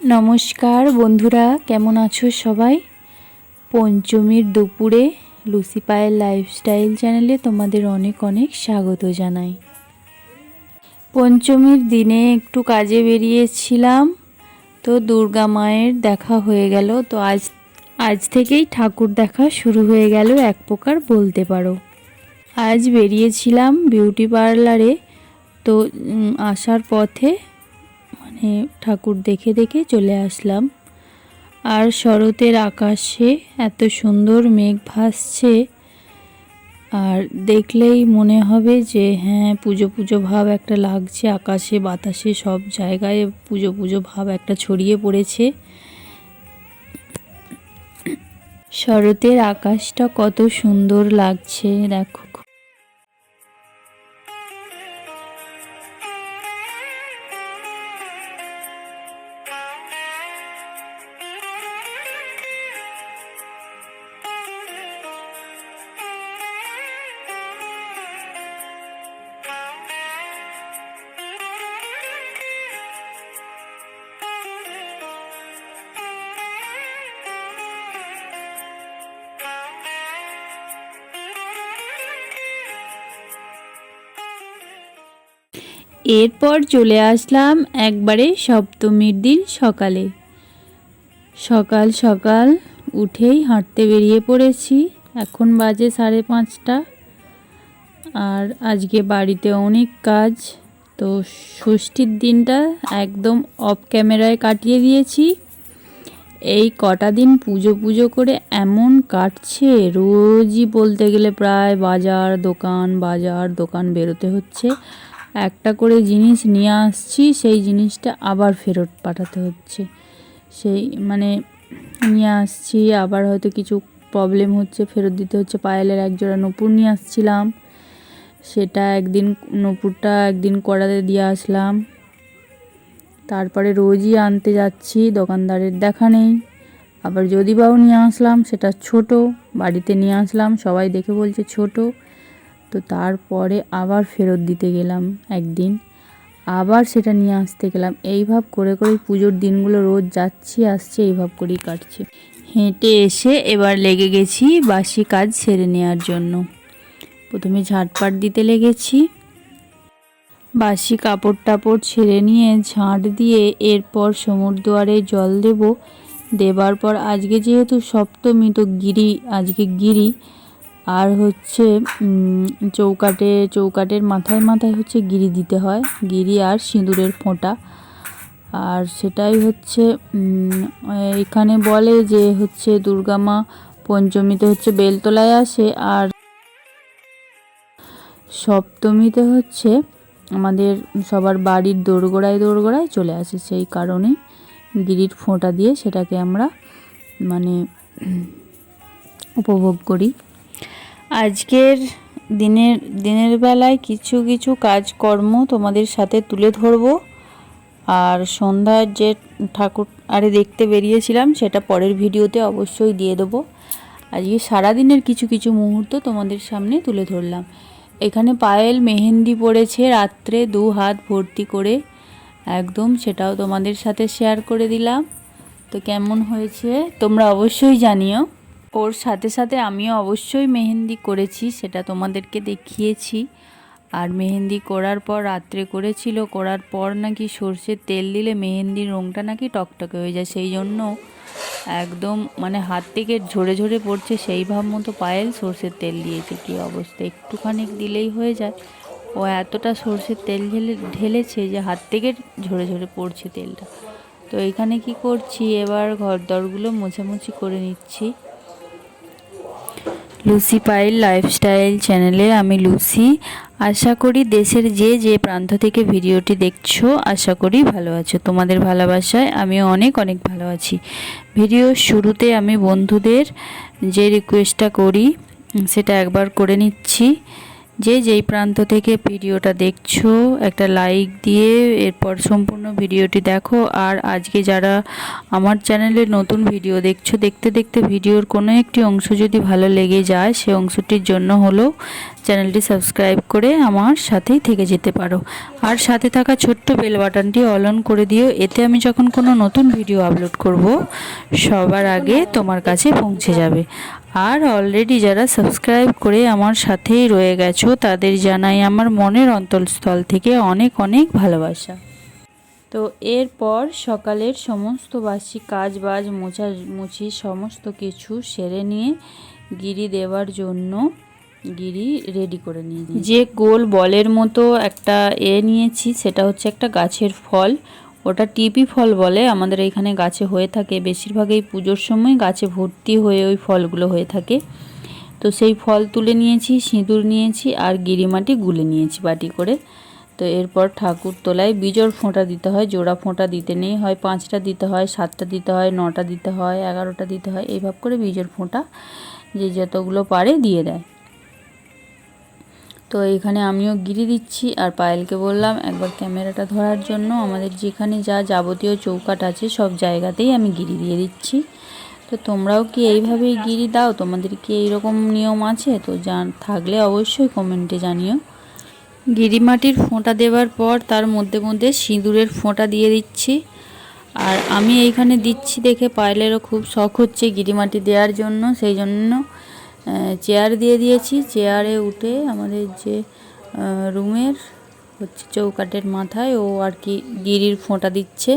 নমস্কার বন্ধুরা, কেমন আছো সবাই? পঞ্চমীর দুপুরে লুসি পায়ের লাইফস্টাইল চ্যানেলে তোমাদের অনেক অনেক স্বাগত জানাই। পঞ্চমীর দিনে একটু কাজে বেরিয়েছিলাম, তো দুর্গা মায়ের দেখা হয়ে গেল। তো আজ আজ থেকেই ঠাকুর দেখা শুরু হয়ে গেল, এক প্রকার বলতে পারো। আজ বেরিয়েছিলাম বিউটি পার্লারে তো আসার পথে ঠাকুর দেখে দেখে চলে আসলাম। আর শরতের আকাশে এত সুন্দর মেঘ ভাসছে, আর দেখলেই মনে হবে যে হ্যাঁ পুজো পুজো ভাব একটা লাগছে। আকাশে, বাতাসে সব জায়গায় পুজো পুজো ভাব একটা ছড়িয়ে পড়েছে। শরতের আকাশটা কত সুন্দর লাগছে, দেখো। এরপর চলে আসলাম একবারে সপ্তমীর দিন সকালে। সকাল সকাল উঠেই হাঁটতে বেরিয়ে পড়েছি। এখন বাজে সাড়ে পাঁচটা। আর আজকে বাড়িতে অনেক কাজ, তো ষষ্ঠীর দিনটা একদম অফ ক্যামেরায় কাটিয়ে দিয়েছি। এই কটা দিন পুজো পুজো করে এমন কাটছে, রোজই বলতে গেলে প্রায় বাজার দোকান বাজার দোকান বেরোতে হচ্ছে। একটা করে জিনিস নিয়ে আসছি, সেই জিনিসটা আবার ফেরত পাঠাতে হচ্ছে। সেই মানে নিয়ে আসছি, আবার হয়তো কিছু প্রবলেম হচ্ছে, ফেরত দিতে হচ্ছে। পায়েলের একজোড়া নপুর নিয়ে আসছিলাম। সেটা একদিন নপুরটা একদিন করাতে দিয়ে আসলাম। তারপরে রোজই আনতে যাচ্ছি, দোকানদারের দেখা নেই। আবার যদি বাও নিয়ে আসলাম, সেটা ছোট। বাড়িতে নিয়ে আসলাম, সবাই দেখে বলছে ছোট। তো তারপরে আবার ফেরত দিতে গেলাম একদিন। আবার সেটা নিয়ে আসতে গেলাম। এইভাব করে করেই পুজোর দিনগুলো রোজ যাচ্ছি, আসছি এইভাব করেই কাটছে। হেঁটে এসে এবার লেগে গেছি বাসি কাজ সেরে নেওয়ার জন্য। প্রথমে ঝাঁটপাট দিতে লেগেছি। বাসি কাপড় টাপড় ছেড়ে নিয়ে ঝাঁট দিয়ে এরপর সমুদ্র জল দেব। দেবার পর আজকে যেহেতু সপ্তমী তো গিরি, আজকে গিরি আর হচ্ছে চৌকাটে, চৌকাটের মাথায় মাথায় হচ্ছে গিরি দিতে হয়। গিরি আর সিঁদুরের ফোঁটা। আর সেটাই হচ্ছে এখানে বলে যে হচ্ছে দুর্গা মা পঞ্চমীতে হচ্ছে বেলতলায় আসে আর সপ্তমীতে হচ্ছে আমাদের সবার বাড়ির দোরগোড়ায় দোরগোড়ায় চলে আসে। সেই কারণে গিরির ফোঁটা দিয়ে সেটাকে আমরা মানে উপভোগ করি। আজকের দিনের দিনের বেলায় কিছু কিছু কাজকর্ম তোমাদের সাথে তুলে ধরবো। আর সন্ধ্যার যে ঠাকুর, আরে দেখতে বেরিয়েছিলাম, সেটা পরের ভিডিওতে অবশ্যই দিয়ে দেবো। আজকে সারাদিনের কিছু কিছু মুহূর্ত তোমাদের সামনে তুলে ধরলাম। এখানে পায়েল মেহেন্দি পড়েছে রাত্রে দু হাত ভর্তি করে। একদম সেটাও তোমাদের সাথে শেয়ার করে দিলাম। তো কেমন হয়েছে তোমরা অবশ্যই জানিও। ওর সাথে সাথে আমিও অবশ্যই মেহেন্দি করেছি, সেটা তোমাদেরকে দেখিয়েছি। আর মেহেন্দি করার পর রাত্রে করেছিল, করার পর নাকি সর্ষের তেল দিলে মেহেন্দির রঙটা নাকি টকটকে হয়ে যায়। সেই জন্য একদম মানে হাত থেকে ঝরে ঝরে পড়ছে, সেই ভাব মতো পায়েল সর্ষের তেল দিয়েছে। কী অবস্থা? একটুখানি দিলেই হয়ে যায়। ও এতটা সর্ষের তেল ঢেলে, ঢেলেছে যে হাত থেকে ঝরে ঝরে পড়ছে তেলটা। তো এখানে কি করছি? এবার ঘর দরগুলো মোছামুছি করে নিচ্ছি। লুসি পাইল লাইফস্টাইল চ্যানেলে আমি লুসি। আশা করি দেশের যে যে প্রান্ত থেকে ভিডিওটি দেখছ, আশা করি ভালো আছো। তোমাদের ভালোবাসায় আমিও অনেক অনেক ভালো আছি। ভিডিও শুরুতে আমি বন্ধুদের যে রিকোয়েস্টটা করি, সেটা একবার করে নিচ্ছি। যে যেই প্রান্ত থেকে ভিডিওটা দেখছ, একটা লাইক দিয়ে এরপর সম্পূর্ণ ভিডিওটি দেখো। আর আজকে যারা আমার চ্যানেলে নতুন ভিডিও দেখছ, দেখতে দেখতে ভিডিওর কোনো একটি অংশ যদি ভালো লেগে যায়, সে অংশটির জন্য হলো চ্যানেলটি সাবস্ক্রাইব করে আমার সাথেই থেকে যেতে পারো। আর সাথে থাকা ছোট্ট বেল বাটনটি অল অন করে দিও। এতে আমি যখন কোনো নতুন ভিডিও আপলোড করব, সবার আগে তোমার কাছে পৌঁছে যাবে। আর অলরেডি যারা সাবস্ক্রাইব করে আমার সাথেই রয়ে গেছো, তাদের জানাই আমার মনের অন্তঃস্থল থেকে অনেক অনেক ভালোবাসা। তো এরপর সকালের সমস্ত বাসি কাজ বাজ মোছা মুছি সমস্ত কিছু সেরে নিয়ে গিরি দেওয়ার জন্য গিরি রেডি করে নিয়ে যে গোল বলের মতো একটা এ নিয়েছি, সেটা হচ্ছে একটা গাছের ফল। ওটা টিপি ফল বলে, আমাদের এখানে গাছে হয়ে থাকে। বেশিরভাগ এই পুজোর সময় গাছে ভর্তি হয়ে ওই ফলগুলো হয়ে থাকে। তো সেই ফল তুলে নিয়েছি, সিঁদুর নিয়েছি, আর গিরিমাটি গুলে নিয়েছি বাটি করে। তো এরপর ঠাকুর তোলায় বিজোড় ফোঁটা দিতে হয়। জোড়া ফোঁটা দিতে নেই হয়, পাঁচটা দিতে হয়, সাতটা দিতে হয়, নটা দিতে হয়, এগারোটা দিতে হয়। এইভাবে করে বিজোড় ফোঁটা যে যতগুলো পারে দিয়ে দেয়। তো এখানে আমিও গিরি দিচ্ছি আর পায়েলকে বললাম, একবার ক্যামেরাটা ধরার জন্য আমাদের যেখানে যা যাবতীয় চৌকাট আছে সব জায়গাতেই আমি গিরি দিয়ে দিচ্ছি। তো তোমরাও কি এইভাবেই গিরি দাও? তোমাদের কি এইরকম নিয়ম আছে? তো জান, থাকলে অবশ্যই কমেন্টে জানিও। গিরিমাটির ফোঁটা দেওয়ার পর তার মধ্যে মধ্যে সিঁদুরের ফোঁটা দিয়ে দিচ্ছি। আর আমি এইখানে দিচ্ছি দেখে পায়েলেরও খুব শখ হচ্ছে গিরিমাটি দেওয়ার জন্য, সেই জন্য চেয়ার দিয়ে দিয়েছি। চেয়ারে উঠে আমাদের যে রুমের হচ্ছে চৌকাটের মাথায়, ও আর কি গিরির ফোঁটা দিচ্ছে।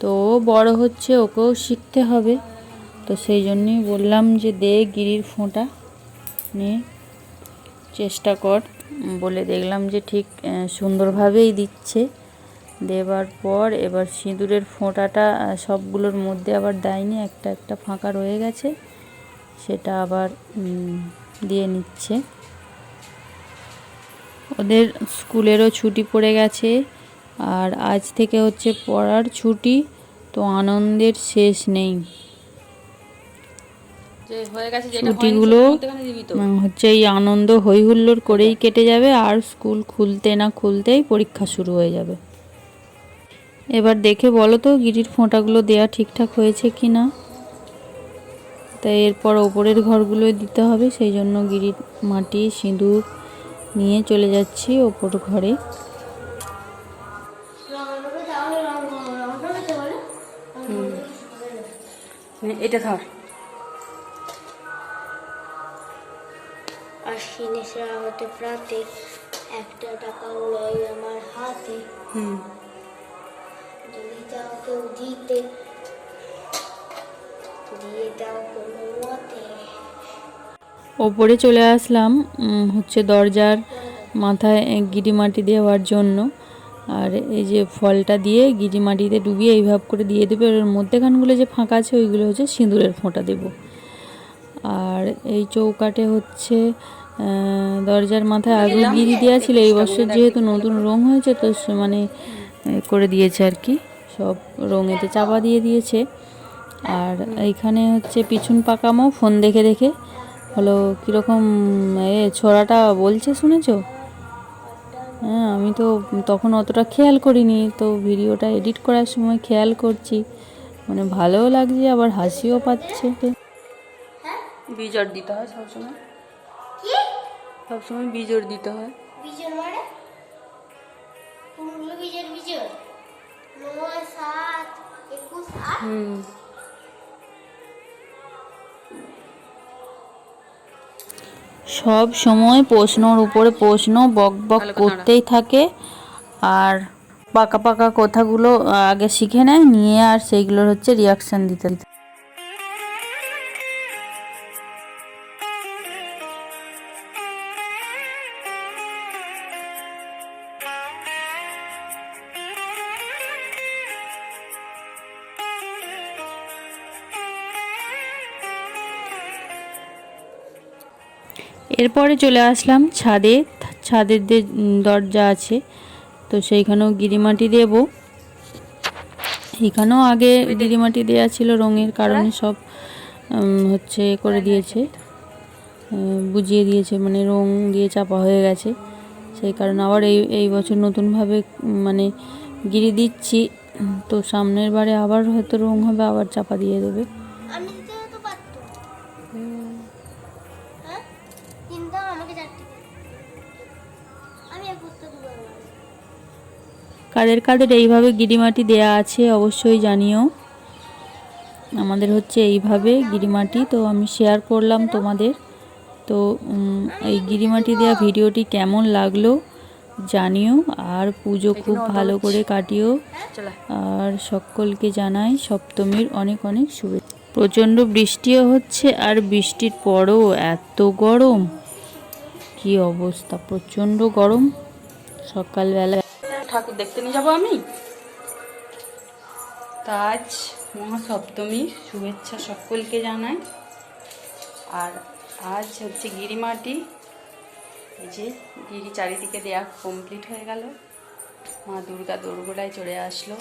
তো ও বড় হচ্ছে, ওকেও শিখতে হবে। তো সেই জন্যই বললাম যে, দে গিরির ফোঁটা নিয়ে চেষ্টা কর। বলে দেখলাম যে, ঠিক সুন্দরভাবেই দিচ্ছে। দেবার পর এবার সিঁদুরের ফোঁটাটা সবগুলোর মধ্যে আবার দেয়নি একটা একটা ফাঁকা রয়ে গেছে। সেটা আবার দিয়ে নিচ্ছে। ওদের স্কুলেরও ছুটি পড়ে গেছে আর আজ থেকে হচ্ছে পড়ার ছুটি তো আনন্দের শেষ নেই। ছুটিগুলো হচ্ছে এই আনন্দ হই হুল্লোড় করেই কেটে যাবে আর স্কুল খুলতে না খুলতেই পরীক্ষা শুরু হয়ে যাবে। এবার দেখে বলো তো গিরির ফোঁটাগুলো দেয়া ঠিকঠাক হয়েছে কি না? তাই এরপর ওপরের ঘরগুলোই দিতে হবে সেই জন্য গিরির মাটি সিঁদুর নিয়ে চলে যাচ্ছি ওপর ঘরে। এটা ধর আশ্বিনে শ্রাবতে প্রাতে একটা টাকা উড়াই আমার হাতে। হুম। দিতে। দিয়ে দাও কোনো মতে। ওপরে চলে আসলাম হচ্ছে দরজার মাথায় গিরি মাটি দেওয়ার জন্য। আর এই যে ফলটা দিয়ে গিরি মাটিতে ডুবিয়ে এইভাবে করে দিয়ে দেবে ওর মধ্যেখানগুলো যে ফাঁকা আছে ওইগুলো হচ্ছে সিঁদুরের ফোঁটা দেব। আর এই চৌকাটে হচ্ছে দরজার মাথায় আগে গিরি দেওয়া ছিল এই বছর যেহেতু নতুন রং হয়েছে তো সে মানে করে দিয়েছে আর কি। সব রঙেতে চাপা দিয়ে দিয়েছে। আর এইখানে হচ্ছে পিছন পাকামো ফোন দেখে দেখে। হলো কীরকম এ ছোড়াটা বলছে শুনেছ? হ্যাঁ আমি তো তখন অতটা খেয়াল করিনি। তো ভিডিওটা এডিট করার সময় খেয়াল করছি। মানে ভালোও লাগছে আবার হাসিও পাচ্ছে বীজর দিতে হয় সবসময়। কি? সবসময় বীজর দিতে হয়। হুম সব সময় প্রশ্নর উপরে প্রশ্ন বক বক করতেই থাকে আর পাকা পাকা কথাগুলো আগে শিখে নেয় নিয়ে আর সেইগুলোর হচ্ছে রিয়াকশান দিতে। এরপরে চলে আসলাম ছাদে। ছাদের যে দরজা আছে, তো সেইখানেও গিরিমাটি দেব। এখানেও আগে গিরিমাটি দেওয়া ছিল রঙের, কারণে সব হচ্ছে করে দিয়েছে। বুঝিয়ে দিয়েছে মানে রং দিয়ে চাপা হয়ে গেছে। সেই কারণে আবার এই এই বছর নতুনভাবে মানে গিরি দিচ্ছি। তো সামনের বারে আবার হয়তো রং হবে, আবার চাপা দিয়ে দেবে। কাদের কাদের এইভাবে গিরিমাটি দেয়া আছে অবশ্যই জানিও। আমাদের হচ্ছে এইভাবে গিরিমাটি তো আমি শেয়ার করলাম তোমাদের। তো এই গিরিমাটি দেওয়া ভিডিওটি কেমন লাগল জানিও আর পুজো খুব ভালো করে কাটিও। আর সকলকে জানাই সপ্তমীর অনেক অনেক শুভেচ্ছা। প্রচণ্ড বৃষ্টিও হচ্ছে আর বৃষ্টির পরও এত গরম। কি অবস্থা প্রচণ্ড গরম। সকালবেলা ঠাকুর দেখতে নিয়ে যাব আমি। তাজ মহাসপ্তমীর শুভেচ্ছা সকলকে জানাই। আর আজ হচ্ছে গিরিমাটি। এই যে গিরি চারিদিকে দেয়া কমপ্লিট হয়ে গেল। মা দুর্গা দোরগোড়ায় চলে আসলো।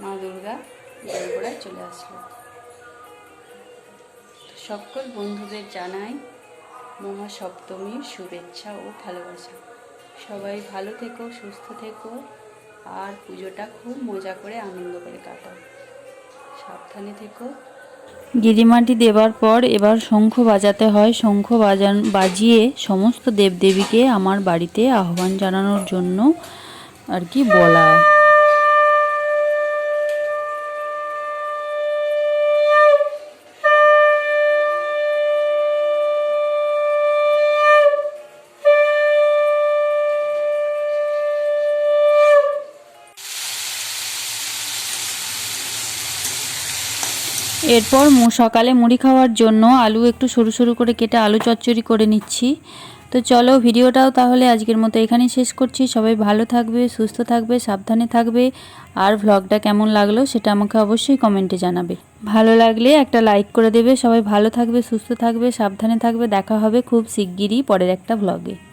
মা দুর্গা দোরগোড়ায় চলে আসলো। সকল বন্ধুদের জানাই মহাসপ্তমীর শুভেচ্ছা ও ভালোবাসা। সবাই ভালো থেকো, সুস্থ থেকো আর পুজোটা খুব মজা করে, আনন্দ করে কাটাও। সাবধানে থেকো। গিরিমাটি দেবার পর এবার শঙ্খ বাজাতে হয়। শঙ্খ বাজান, বাজিয়ে সমস্ত দেবদেবীকে আমার বাড়িতে আহ্বান জানানোর জন্য আর কি বলা এরপর মু- সকালে মুড়ি খাওয়ার জন্য আলু একটু সরু সরু করে কেটে আলু চচ্চড়ি করে নিচ্ছি। তো চলো ভিডিওটাও তাহলে আজকের মতো এখানেই শেষ করছি। সবাই ভালো থাকবে, সুস্থ থাকবে, সাবধানে থাকবে। আর ভ্লগটা কেমন লাগল সেটা আমাকে অবশ্যই কমেন্টে জানাবে। ভালো লাগলে একটা লাইক করে দেবে। সবাই ভালো থাকবে, সুস্থ থাকবে, সাবধানে থাকবে। দেখা হবে খুব শিগগিরই পরের একটা ভ্লগে